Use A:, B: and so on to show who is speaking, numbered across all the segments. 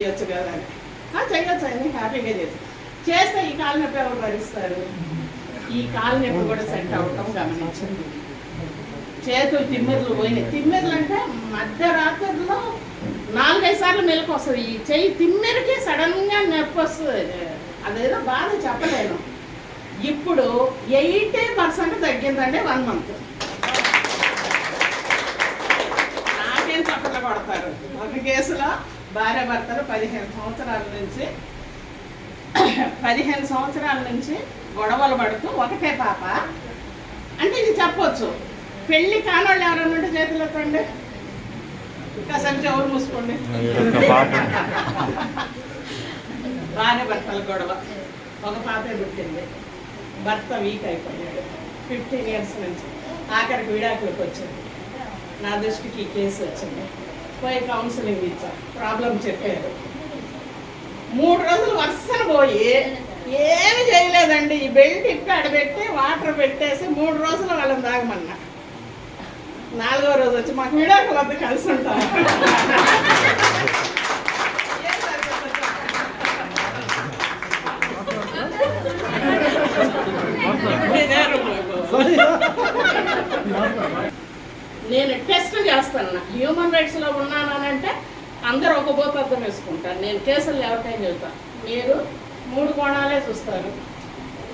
A: చేయొచ్చు కదా అని. చేయొచ్చు అని హ్యాపీగా చేయొచ్చు. చేస్తే ఈ కాలు నొప్పి ఎవరు భరిస్తారు? ఈ కాలు నొప్పి కూడా సెట్ అవటం గమనించండి. చేతులు తిమ్మెర్లు పోయినాయి. తిమ్మిర్లు అంటే మధ్యరాత్రిలో నాలుగైదు సార్లు మెలకు వస్తుంది. ఈ చెయ్యి తిమ్మెరికి సడన్గా నొప్పి వస్తుంది. అదేదో బాధ చెప్పలేను. ఇప్పుడు ఎయిటీ పర్సెంట్ తగ్గిందండి వన్ మంత్. నాకేం చప్పట్లు కొడతారు ఒక కేసులో భార్య భర్తలు పదిహేను సంవత్సరాల నుంచి పదిహేను సంవత్సరాల నుంచి గొడవలు పడుతూ ఒకటే పాప. అంటే ఇది చెప్పొచ్చు. పెళ్ళి కానోళ్ళు ఎవరైనా ఉంటే చేతులు ఎత్తండి. కాసేపు చెవులు మూసుకోండి.
B: ఈడొక్క పాప.
A: భార్య భర్తల గొడవ. ఒక పాపే పుట్టింది. భర్త వీక్ అయిపోయాడు. ఫిఫ్టీన్ ఇయర్స్ నుంచి ఆఖరికి విడాకులకు వచ్చింది. నా దృష్టికి ఈ కేసు వచ్చింది. పోయి కౌన్సిలింగ్ ఇచ్చా ప్రాబ్లం చెప్పారు. మూడు రోజులు వరుసన పోయి ఏమి చేయలేదండి. ఈ బెల్ట్ ఇప్పి ఆడబెట్టి వాటర్ పెట్టేసి మూడు రోజులు వాళ్ళని తాగమన్నా. నాలుగో రోజు వచ్చి మాకు విడాకులు వద్ద కలిసి ఉంటాం? నేను ప్రశ్న చేస్తాను హ్యూమన్ రైట్స్లో ఉన్నానంటే అందరూ ఒక బోత అర్థం వేసుకుంటారు నేను కేసులు ఎవరికైనా చెబుతాను మీరు మూడు కోణాలే చూస్తారు.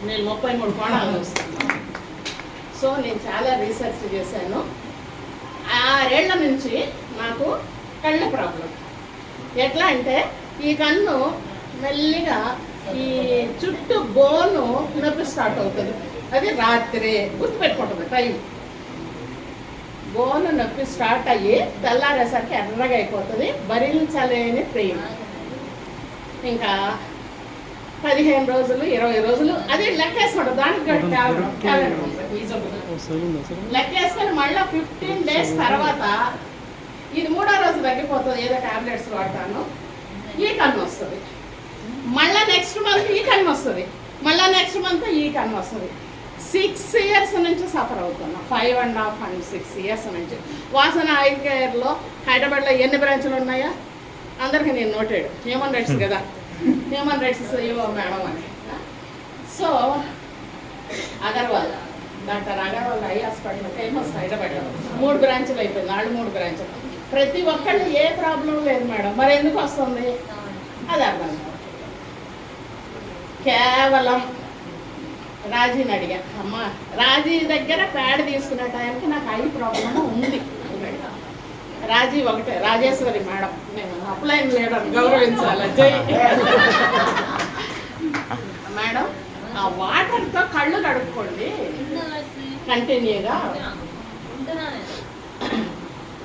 A: నేను ముప్పై మూడు కోణాలు చూస్తాను. సో నేను చాలా రీసెర్చ్ చేశాను. ఆరేళ్ళ నుంచి నాకు కళ్ళ ప్రాబ్లం ఎట్లా అంటే ఈ కన్ను మెల్లిగా ఈ చుట్టూ బోను నొప్పి స్టార్ట్ అవుతుంది. అది రాత్రి గుర్తుపెట్టుకుంటుంది టైం బోను నొప్పి స్టార్ట్ అయ్యి తెల్లారేసరికి ఎర్రగా అయిపోతుంది భరించలేని పెయిన్ ఇంకా పదిహేను రోజులు ఇరవై రోజులు అది లెక్కేసుకోండి దానికి. లెక్కేసుకొని మళ్ళీ ఫిఫ్టీన్ డేస్ తర్వాత ఇది మూడో రోజు తగ్గిపోతుంది ఏదో టాబ్లెట్స్ వాడతాను ఈ కన్ను వస్తుంది. మళ్ళీ నెక్స్ట్ మంత్ ఈ కన్ను వస్తుంది. మళ్ళీ నెక్స్ట్ మంత్ ఈ కన్ను వస్తుంది. సిక్స్ ఇయర్స్ నుంచి సఫర్ అవుతున్నా. Five and half and six years నుంచి. వాసన ఐ కేర్లో హైదరాబాద్లో ఎన్ని బ్రాంచ్లు ఉన్నాయా? అందరికీ నేను నోటెడ్. హ్యూమన్ రైట్స్ కదా. హ్యూమన్ రైట్స్ ఏవో మేడం అని. So Agarwal. Doctor Agarwal eye hospital famous హైదరాబాద్లో మూడు బ్రాంచ్లు అయిపోయింది. నాలుగు మూడు బ్రాంచ్లు. ప్రతి ఒక్కళ్ళు ఏ ప్రాబ్లం లేదు మేడం. మరి ఎందుకు వస్తుంది? అది అర్థం. కేవలం రాజీని అడిగా అమ్మ రాజీ దగ్గర ప్యాడ్ తీసుకునే టైంకి నాకు ఐ ప్రాబ్లం ఉంది. రాజీ ఒకటే రాజేశ్వరి మేడం నేను అప్లైన్ లేడం గౌరవించాలి జై. మేడం ఆ వాటర్తో కళ్ళు కడుక్కోండి కంటిన్యూగా.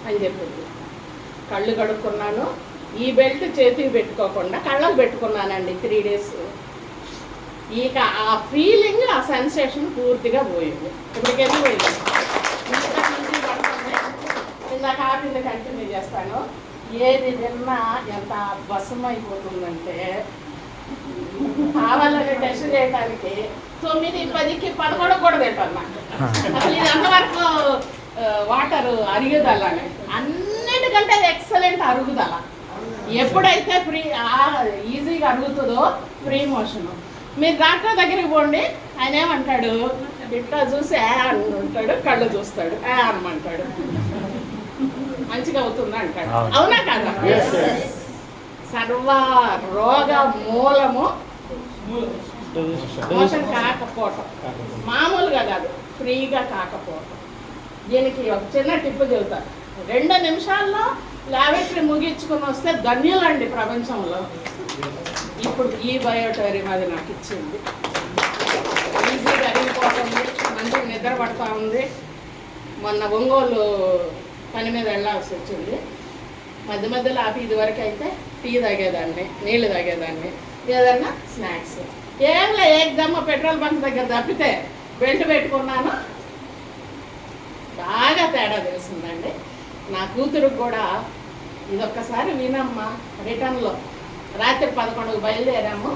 A: అని చెప్పింది. కళ్ళు కడుక్కున్నాను ఈ బెల్ట్ చేతికి పెట్టుకోకుండా కళ్ళకు పెట్టుకున్నానండి త్రీ డేస్ ఇక ఆ ఫీలింగ్ ఆ సెన్సేషన్ పూర్తిగా పోయింది. ఇప్పటికెళ్ళి పోయింది? ఇంతకు ఇందాక ఆపింది కంటిన్యూ చేస్తాను. ఏది తిన్నా ఎంత భస్మం అయిపోతుందంటే కావాలని టెస్ట్ చేయడానికి తొమ్మిది పదికి పదకొండు కూడా తింటాను నాకు. అసలు ఇది అంతవరకు వాటర్ అరిగేదల అన్నిటికంటే ఎక్సలెంట్ అరుగుదల. ఎప్పుడైతే ఫ్రీ ఈజీగా అరుగుతుందో ఫ్రీ మోషన్ మీరు డాక్టర్ దగ్గరికి పోండి. ఆయన ఏమంటాడు? ఇట్లా చూసి ఉంటాడు కళ్ళు చూస్తాడు ఏ అనమంటాడు మంచిగా అవుతుంది అంటాడు.
B: అవును.
A: కదా? సర్వ రోగ మూలము మోషన్ కాకపోవటం. మామూలుగా కాదు ఫ్రీగా కాకపోవటం. దీనికి ఒక చిన్న టిప్ చెబుతాను. రెండు నిమిషాల్లో లాబొరేటరీ ముగించుకుని వస్తే ధన్యులండి ప్రపంచంలో. ఇప్పుడు ఈ బయోటోరియం అది నాకు ఇచ్చింది. ఈజీగా అరిగిపోతుంది మంచిగా నిద్ర పడతా ఉంది. మొన్న ఒంగోలు పని మీద వెళ్ళాల్సి వచ్చింది. మధ్య మధ్యలో ఆపి ఇదివరకు అయితే టీ తాగేదాన్ని నీళ్ళు తాగేదాన్ని ఏదన్నా స్నాక్స్. ఏంలే ఏకదమ్మ పెట్రోల్ బంక్ దగ్గర తప్పితే బెల్ట్ పెట్టుకున్నాను. బాగా తేడా తెలిసిందండి. నా కూతురుకు కూడా ఇదొక్కసారి వినమ్మా రిటర్న్లో. రాత్రి పదకొండుకు బయలుదేరాము.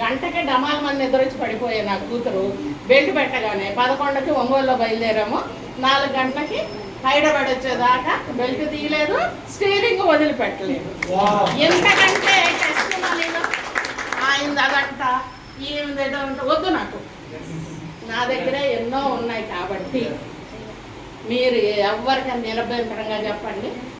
A: గంటకి డమాల్ మంది నిద్రొచ్చి పడిపోయే నా కూతురు. బెల్ట్ పెట్టగానే పదకొండుకి ఒంగోలులో బయలుదేరాము. నాలుగు గంటలకి హైదరాబాద్ వచ్చేదాకా బెల్ట్ తీయలేదు స్టీరింగ్ వదిలిపెట్టలేదు. ఎంతకంటే ఆయన అదంట వద్దు నాకు. నా దగ్గర ఎన్నో ఉన్నాయి కాబట్టి మీరు ఎవరికైనా నిరభ్యంతరంగా చెప్పండి.